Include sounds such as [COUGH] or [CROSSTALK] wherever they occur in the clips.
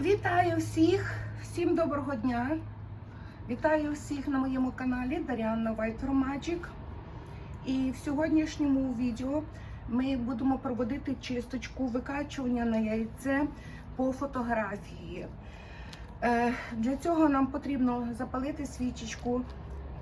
Вітаю всіх, всім доброго дня. Вітаю всіх на моєму каналі Даріанна From Magic. І в сьогоднішньому відео ми будемо проводити чисточку викачування на яйце по фотографії. Е, Для цього нам потрібно запалити свічечку,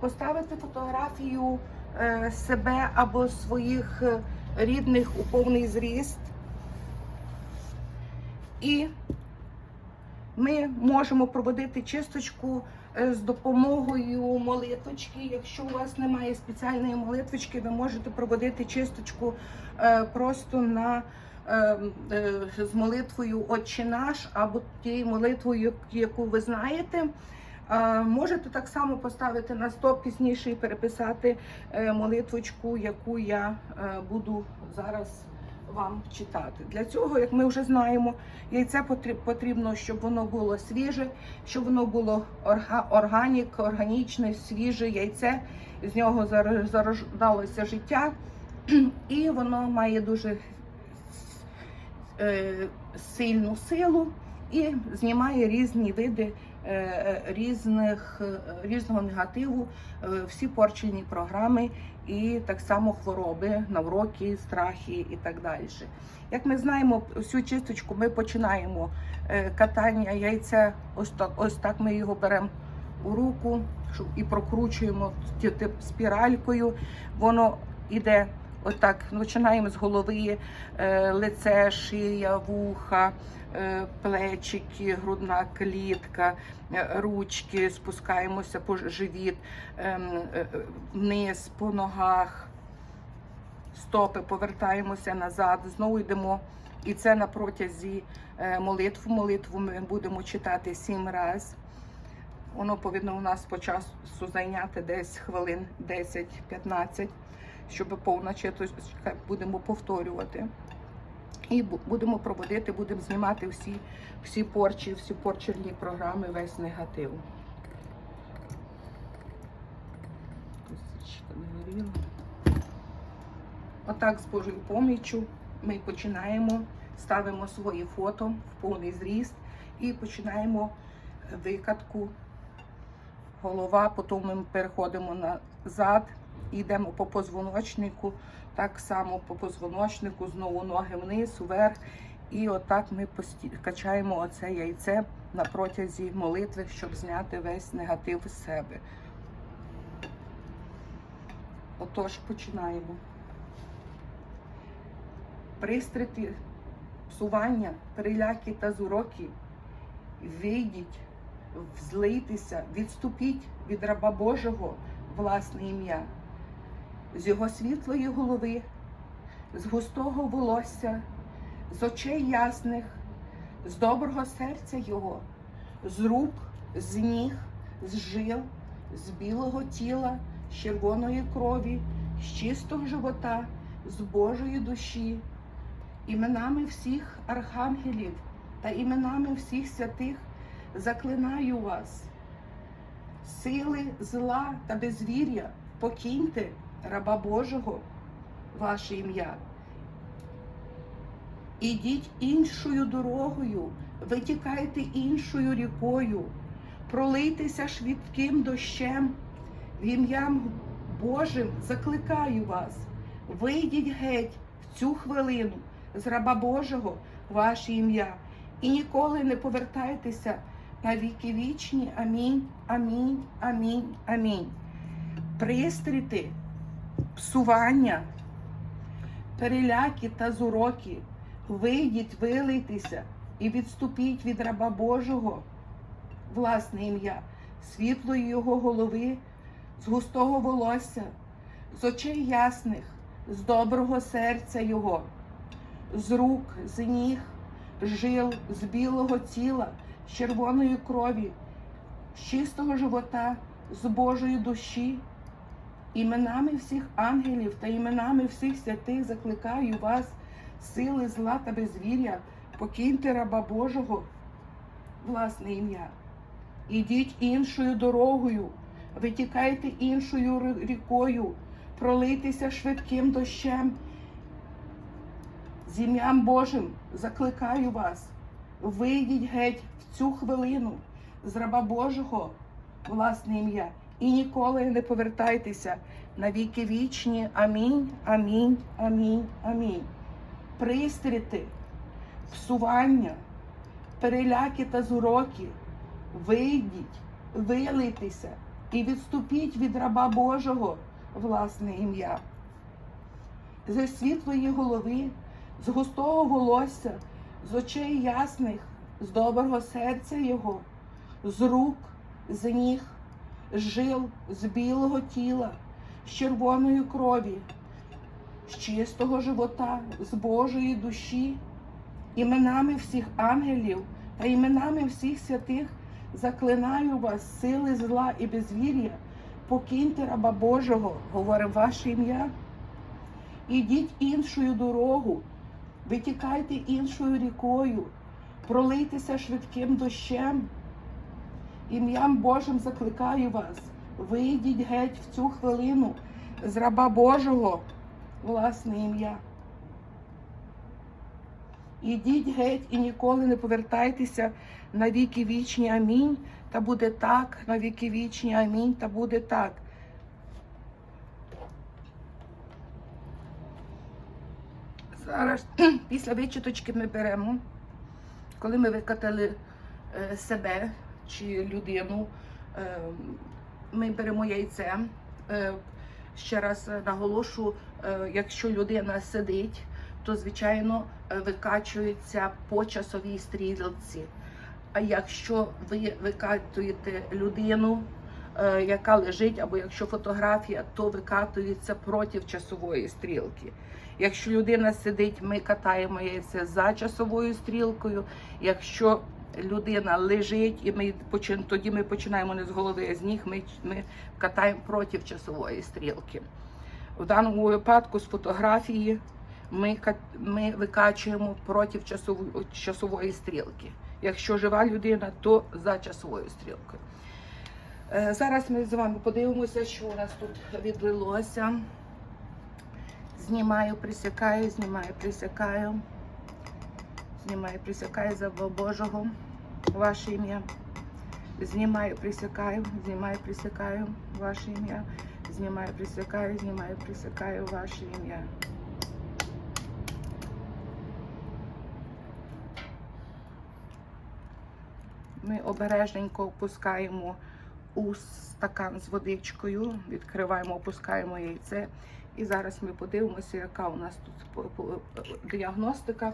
поставити фотографію е, себе або своїх е, рідних у повний зріст. І ми можемо проводити чисточку е, з допомогою молитвочки. Якщо у вас немає спеціальної молитвочки, ви можете проводити чисточку е, просто на е, з молитвою Отче наш або тією молитвою, яку ви знаєте. Можете так само поставити на стоп пізніше і переписати молитвочку, яку я буду зараз вам читати. Для цього, як ми вже знаємо, яйце потрібно, щоб воно було свіже, щоб воно було орга- органік, органічне, свіже яйце, з нього зарождалося життя, [CLEARS THROAT] і воно має дуже е, сильну силу і знімає різні види різних, е, різного негативу, е, всі порчені програми і так само хвороби, навроки, страхи і так далі. Як ми знаємо, всю чисточку ми починаємо е, катання яйця, ось так, ось так ми його беремо у руку і прокручуємо спіралькою. Воно іде отак. Починаємо з голови, е, лице, шия, вуха, е, плечики, грудна клітка, е, ручки, спускаємося по живіт, ем, вниз по ногах, стопи, повертаємося назад, знову йдемо. І це на протязі молитв. Молитву ми будемо читати сім разів. Воно повинно у нас по часу зайняти десь хвилин 10-15, щоб повна читочка будемо повторювати. І будемо проводити, будемо знімати всі, всі порчі, всі порчерні програми, весь негатив. Отак з Божою поміччю ми починаємо, ставимо свої фото в повний зріст і починаємо викатку. Голова, потім ми переходимо назад, йдемо по позвоночнику, так само по позвоночнику, знову ноги вниз, вверх. І отак ми пості... качаємо оце яйце на протязі молитви, щоб зняти весь негатив з себе. Отож, починаємо. Пристрити, псування, переляки та зуроки, вийдіть, взлийтеся, відступіть від раба Божого власне ім'я, з його світлої голови, з густого волосся, з очей ясних, з доброго серця Його, з рук, з ніг, з жил, з білого тіла, з червоної крові, з чистого живота, з Божої душі, іменами всіх архангелів та іменами всіх святих заклинаю вас. Сили зла та безвір'я, покиньте раба Божого, ваше ім'я. Ідіть іншою дорогою, витікайте іншою рікою, пролийтеся швидким дощем. В ім'ям Божим закликаю вас, вийдіть геть в цю хвилину з раба Божого, ваше ім'я, і ніколи не повертайтеся на віки вічні. Амінь, амінь, амінь, амінь. Пристріти, псування, переляки та зуроки, вийдіть, вилийтеся і відступіть від раба Божого, власне ім'я, світлої його голови, з густого волосся, з очей ясних, з доброго серця Його, з рук, з ніг, жил, з білого тіла, з червоної крові, з чистого живота, з Божої душі. Іменами всіх ангелів та іменами всіх святих закликаю вас, сили зла та безвір'я, покиньте раба Божого, власне ім'я. Ідіть іншою дорогою, витікайте іншою рікою, пролийтеся швидким дощем. З ім'ям Божим закликаю вас, Вийдіть геть в цю хвилину з раба Божого, власне ім'я, і ніколи не повертайтеся на віки вічні. Амінь, амінь, амінь, амінь. Пристріти, псування, переляки та зуроки. Вийдіть, вилийтеся і відступіть від раба Божого, власне ім'я. Зі світлої голови, з густого волосся, з очей ясних, з доброго серця Його, з рук, з ніг, жил, з білого тіла, з червоної крові, з чистого живота, з Божої душі, іменами всіх ангелів та іменами всіх святих заклинаю вас, сили зла і безвір'я, покиньте раба Божого, говорить ваше ім'я. Ідіть іншою дорогу, витікайте іншою рікою, пролийтеся швидким дощем. Ім'ям Божим закликаю вас, вийдіть геть в цю хвилину з раба Божого, власне ім'я. Ідіть геть і ніколи не повертайтеся на віки вічні. Амінь. Та буде так, на віки вічні. Амінь. Та буде так. Зараз [CLEARS THROAT] після вичіточки ми беремо, коли ми викатали е, себе чи людину, е, ми беремо яйце. Е, ще раз наголошу, е, якщо людина сидить, то звичайно е, викачується по часовій стрілці. А якщо ви викатуєте людину, е, яка лежить, або якщо фотографія, то викатується проти часової стрілки. Якщо людина сидить, ми катаємо яйце за часовою стрілкою. Якщо людина лежить, і ми почин- тоді ми починаємо не з голови, а з ніг, ми, ми катаємо проти часової стрілки. В даному випадку з фотографії ми, ми викачуємо проти часової, часової стрілки. Якщо жива людина, то за часовою стрілкою. Е, Зараз ми з вами подивимося, що у нас тут відлилося. Знімаю, присякаю, знімаю, присякаю. Знімаю, присякаю за Божого ваше ім'я. Знімаю, присякаю, знімаю, присякаю ваше ім'я. Знімаю, присякаю, знімаю, присякаю ваше ім'я. Ми обережненько опускаємо у стакан з водичкою, відкриваємо, опускаємо яйце. І зараз ми подивимося, яка у нас тут діагностика,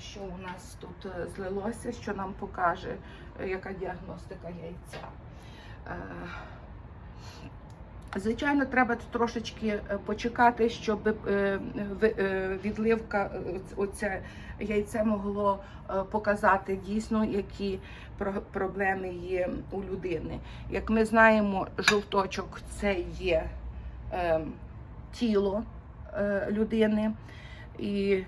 що у нас тут е, злилося, що нам покаже, е, яка діагностика яйця. Е, Звичайно, треба трошечки е, почекати, щоб е, е, відливка, е, оце яйце могло е, показати дійсно, які проблеми є у людини. Як ми знаємо, жовточок це є е, тіло е, людини. І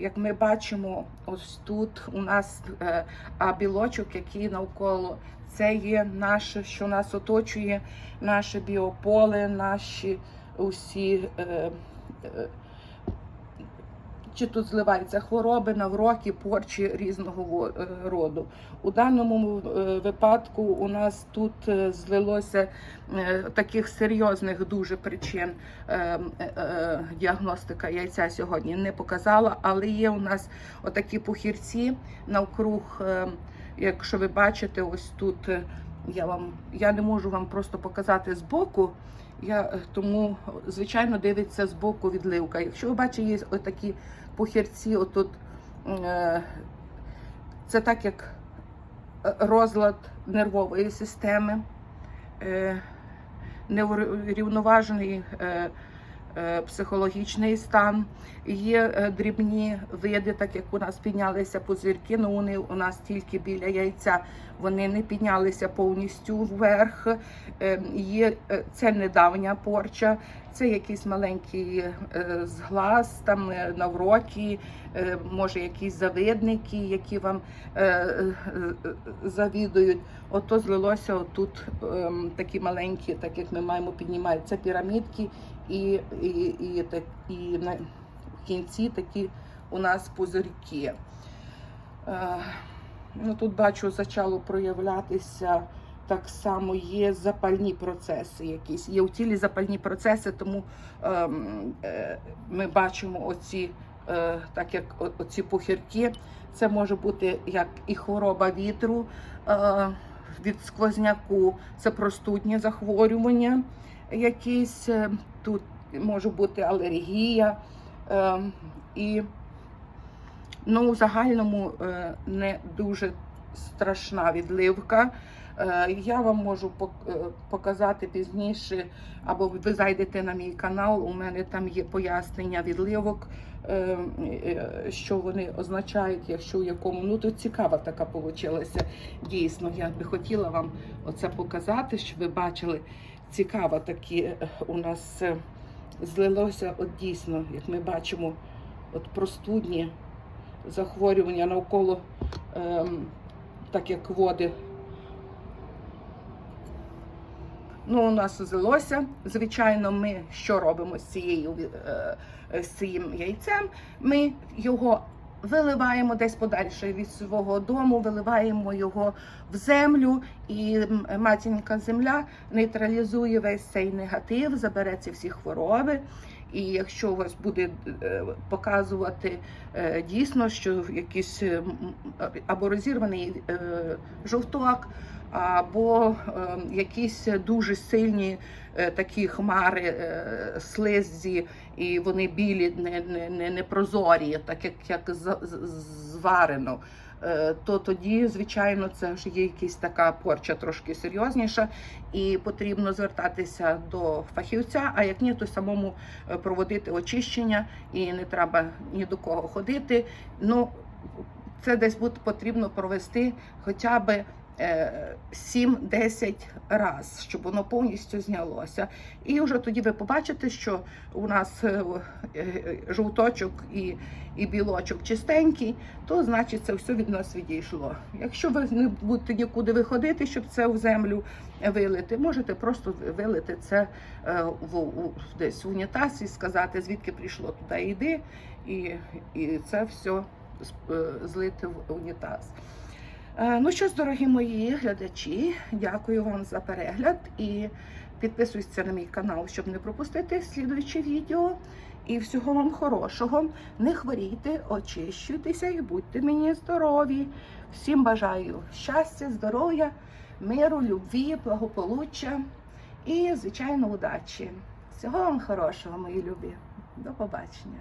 як ми бачимо, ось тут у нас е, а білочок, який навколо, це є наше, що нас оточує, наше біополе, наші усі. Е, е, чи тут зливаються хвороби, навроки, порчі різного е, роду. У даному е, випадку у нас тут е, злилося таких серйозних дуже причин діагностика яйця сьогодні не показала, але є у нас отакі пухірці навкруг. Якщо ви бачите, ось тут я вам я не можу вам просто показати збоку. Я е, тому звичайно дивиться з боку відливка. Якщо ви бачите, є отакі похірці, отут е, це так як е, розлад нервової системи, е, неврівноважений психологічний стан. Є е, дрібні види, так як у нас піднялися пузирки, але вони у нас тільки біля яйця. Вони не піднялися повністю вверх. Е, Є е, це недавня порча, це якийсь маленький е, зглаз, там е, навроки, е, може якісь завидники, які вам е, е, е, завідують. Ото злилося отут ем, такі маленькі, так як ми маємо піднімати. Це пірамідки і, і, і, так- і на кінці такі у нас пузирки. Е, ну, тут бачу, почало проявлятися так само є запальні процеси якісь. Є у тілі запальні процеси, тому ем, е, ми бачимо оці, е, так як оці пухірки. Це може бути як і хвороба вітру е, від сквозняку, це простудні захворювання якісь. е, Тут може бути алергія. Е, і ну, в загальному е, не дуже страшна відливка. Я вам можу показати пізніше, або ви зайдете на мій канал. У мене там є пояснення відливок, що вони означають, якщо в якому. Ну тут цікава така вийшла. Дійсно, я би хотіла вам оце показати, щоб ви бачили. Цікаво такі е, у нас е, злилося, от дійсно, як ми бачимо, от простудні захворювання навколо, ем, так як води. Ну, у нас злилося. Звичайно, ми що робимо з цією е, з цим яйцем? Ми його виливаємо десь подальше від свого дому, виливаємо його в землю, і матінка земля нейтралізує весь цей негатив, забере ці всі хвороби. І якщо у вас буде е, показувати е, дійсно, що якийсь е, або розірваний жовток, або якісь дуже сильні такі хмари слизі, і вони білі, не, не, не, не прозорі, так як, як зварено. Е, То тоді, звичайно, це ж є якась така порча трошки серйозніша, і потрібно звертатися до фахівця. А як ні, то самому е, проводити очищення, і не треба ні до кого ходити. Ну це десь буде потрібно провести хоча б е, 7-10 раз, щоб воно повністю знялося. І вже тоді ви побачите, що у нас е, е, жовточок і, і білочок чистенький, то значить це все від нас відійшло. Якщо ви не будете нікуди виходити, щоб це в землю вилити, можете просто вилити це е, в, у, десь в унітаз і сказати, звідки прийшло туди йди, і, і це все злити в унітаз. Е, Ну що ж, дорогі мої глядачі, дякую вам за перегляд і підписуйтесь на мій канал, щоб не пропустити слідуючі відео. І всього вам хорошого. Не хворійте, очищуйтеся і будьте мені здорові. Всім бажаю щастя, здоров'я, миру, любві, благополуччя і, звичайно, удачі. Всього вам хорошого, мої любі. До побачення.